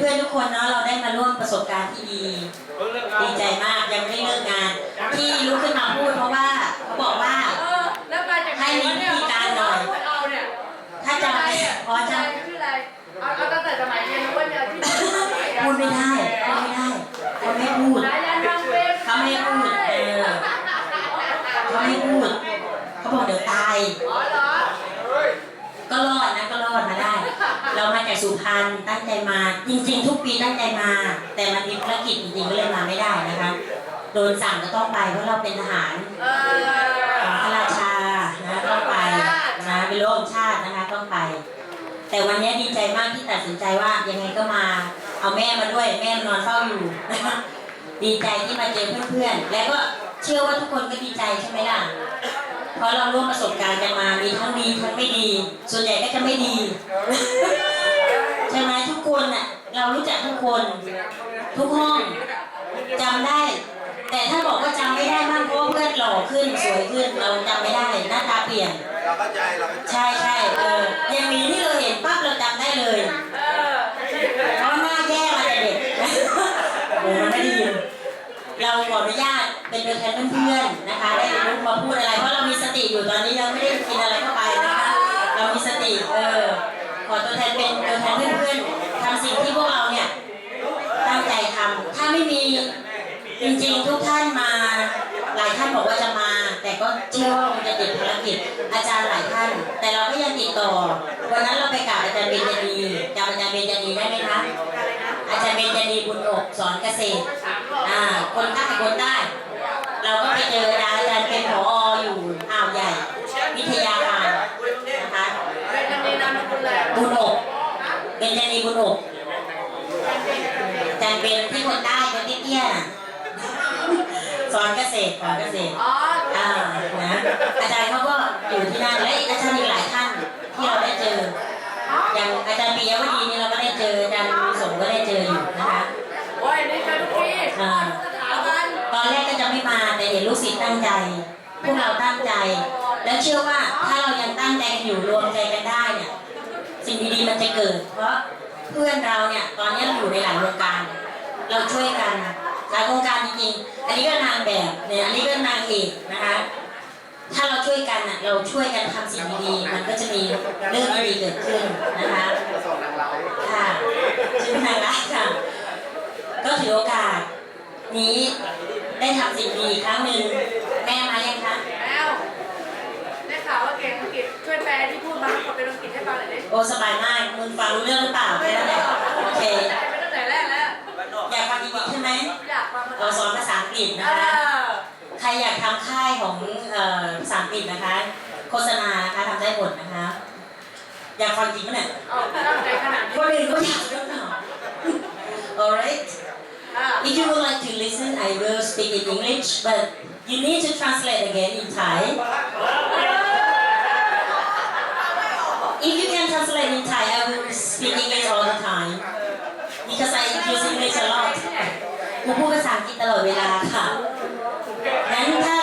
เพื่อนๆทุกคนเนาะเราได้มาร่วมประสบการณ์ที่ดีดีใจมากยังไม่ได้เลิกงาน ที่ลุกขึ้นมาพูดเพราะว่าเขาบอกว่าเออแล้วมาจากไหนวะเนี่ยให้มีวิธีการหน่อยเอาเนี่ยถ้าจะอะไรอะอ๋อจะชื่ออะไรเอาเอาตั้งแต่สมัยเรียนรู้ว่าเนี่ยที่พูดไม่ได้พูดไม่ได้เขาไม่พูดสายยันทางเว็บเขาไม่พูดเออเขาไม่พูดเขาบอกเดี๋ยวตาย อ๋อเหรอ ก็รอดนะก็รอดมาได้ เรามาจากสุพรรณตั้งใจมา จริง ๆ ทุกปีตั้งใจมา แต่มันมีภารกิจจริงๆก็เลยมาไม่ได้นะคะโดนสั่งก็ต้องไปเพราะเราเป็นทหารของพระราชานะต้องไปนะเป็นโลกชาตินะคะต้องไป แต่วันนี้ดีใจมากที่ตัดสินใจว่ายังไงก็มาเอาแม่มาด้วยแม่นอนเฝ้าอยู่นะคะดีใจที่มาเจอเพื่อนๆ แล้วก็เชื่อว่าทุกคนก็ดีใจใช่ไหมล่ะ เพราะเราร่วมประสบการณ์กันมา มีทั้งดีทั้งไม่ดี ส่วนใหญ่ก็จะไม่ดี เรารู้จักทุกคน ทุกห้องจำได้ แต่ถ้าบอกว่าจำไม่ได้บ้างเพราะว่าเพื่อนหล่อขึ้นสวยขึ้นเราจำไม่ได้หน้าตาเปลี่ยน เราเข้าใจเราเข้าใจใช่ใช่เอออย่างนี้ที่เราเห็นปั๊บเราจำได้เลยเออเพราะหน้าแย่มาแต่เด็กโอ้มันไม่ดีเราขออนุญาตเป็นตัวแทนเพื่อนๆนะคะได้ลุกมาพูดอะไรเพราะเรามีสติอยู่ตอนนี้ยังไม่ได้กินอะไรเข้าไปนะคะเรามีสติเออขอตัวแทนเป็นตัวแทนเพื่อนๆ ทำสิ่งที่พวกเราเนี่ยตั้งใจทำถ้าไม่มีจริงๆทุกท่านมา หลายท่านบอกว่าจะมา แต่ก็เชื่อว่าคงจะติดภารกิจอาจารย์หลายท่าน แต่เราก็ยังติดต่อ วันนั้นเราไปกราบอาจารย์เบญจดีจำอาจารย์เบญจดีได้ไหมคะอาจารย์เบญจดีบุญอกสอนเกษตรอ่าคนใต้คนใต้ เราก็ไปเจออาจารย์เป็นผออยู่อ่าวใหญ่ วิทยาการนะคะ เป็นจำเนียนามสกุลอะไร บุญอกเบญจดีบุญอกอาจารย์เป็นที่คนใต้คนเตี้ยๆน่ะส อนเกษตรสอนเกษตรอ๋ออ่านะอาจารย์เขาก็อยู่ที่นั่นและอาจารย์อีกหลายท่านที่เราได้เจอ อย่างอาจารย์ปิยวดีนี่เราก็ได้เจออาจารย์มีสงฆ์ก็ได้เจออยู่นะคะโอ้ยนี่เจอทุกทีทุกสถาบันตอนแรกก็จะไม่มาแต่เห็นลูกศิษย์ตั้งใจ พวกเราตั้งใจ แล้วเชื่อว่าถ้าเรายังตั้งใจกันอยู่รวมใจกันได้เนี่ยสิ่งดีๆมันจะเกิด เพราะเพื่อนเราเนี่ยตอนนี้เราอยู่ในหลายวงการ เราช่วยกันห ลายวงการจริงๆ อันนี้ก็นางแบบเนี่ยอันนี้ก็นางเอกนะคะ ถ้าเราช่วยกันน่ะเราช่วยกันทำสิ่งดีๆมันก็จะมีเรื่องดีๆเกิดขึ้นนะคะ ส่งนางเราค่ะชื่อนางรักค่ะ ก็ถือโอกาส นี้ได้ทำสิ่งดีอีกครั้งหนึ่งแม่มายังคะแอลได้ข่าวว่าเก่งอังกฤษช่วยแปลที่พูดมาให้คนเป็นอังกฤษให้ฟังหน่อยดิโอ้สบายมากมึงฟังรู้เรื่องหรือเปล่าแค่นั้นแหละโอเคไปตั้งแต่แรกแล้วอยากฟังอีกใช่ไหมอยากฟังมัน เราส อนภาษาอังกฤษเอนะคะอใครอยากทำค่ายของเอ่อภาษาอังกฤษนะคะ โฆษณานะคะทำได้หมดนะคะ อยากฟังจริงไหมเนี่ยเอาตั้งใจขนาดคนี้นอื่นก็อยากรู้เนาะ alright อะ If you would like to listen, I will speak in English, but you need to translate again in Thai. If you can translate in Thai, I will speak English all the time because I use English a lot. กูพูดภาษาอังกฤษตลอดเวลาค่ะ งั้นถ้า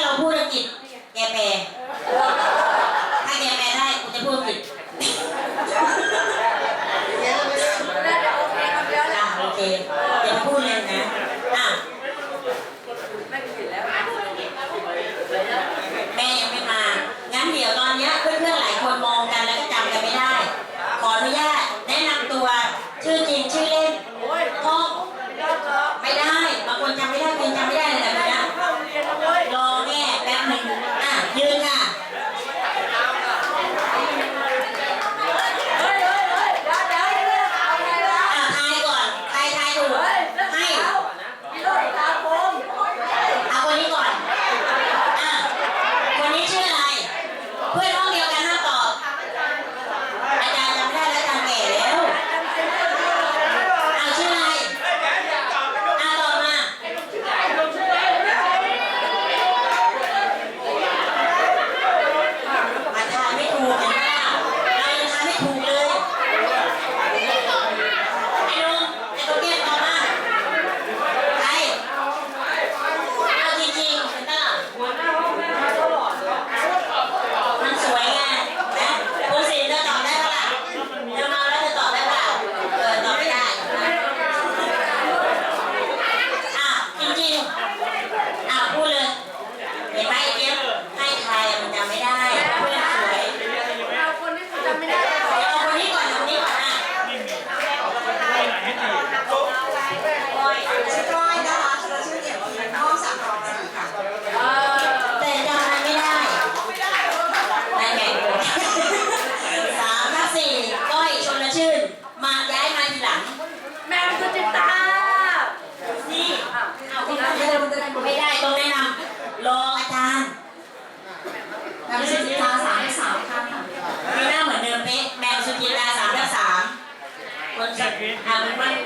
Alan,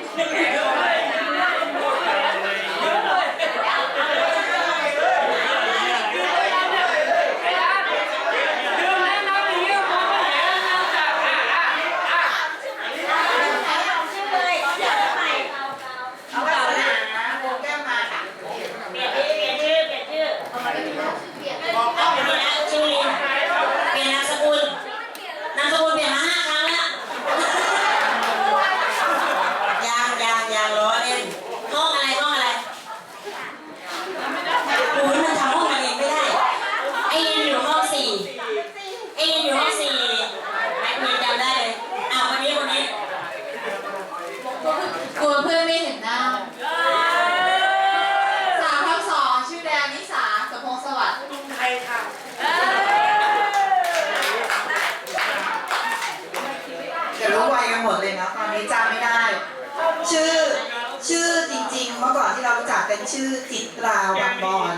ราวบางบอน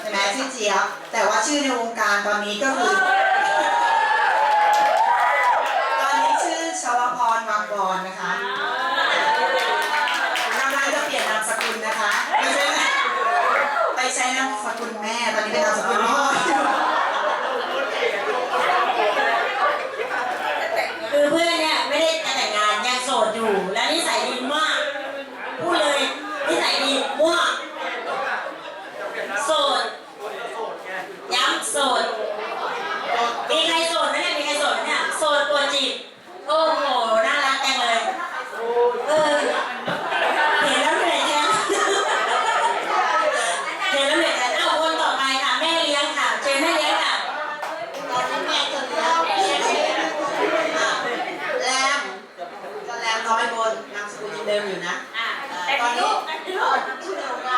ใช่ไหมชื่อเจี๊ยบแต่ว่าชื่อในวงการตอนนี้ก็คือ ตอนนี้ชื่อชวพรบางบอนนะคะนามนั้นก็เปลี่ยนนามสกุลนะคะไม่ใช่ไปใช้นามสกุลแม่ตอนนี้เป็นนามสกุลพ่อ นะแต่ตอนนี้ลูกแต่ลูก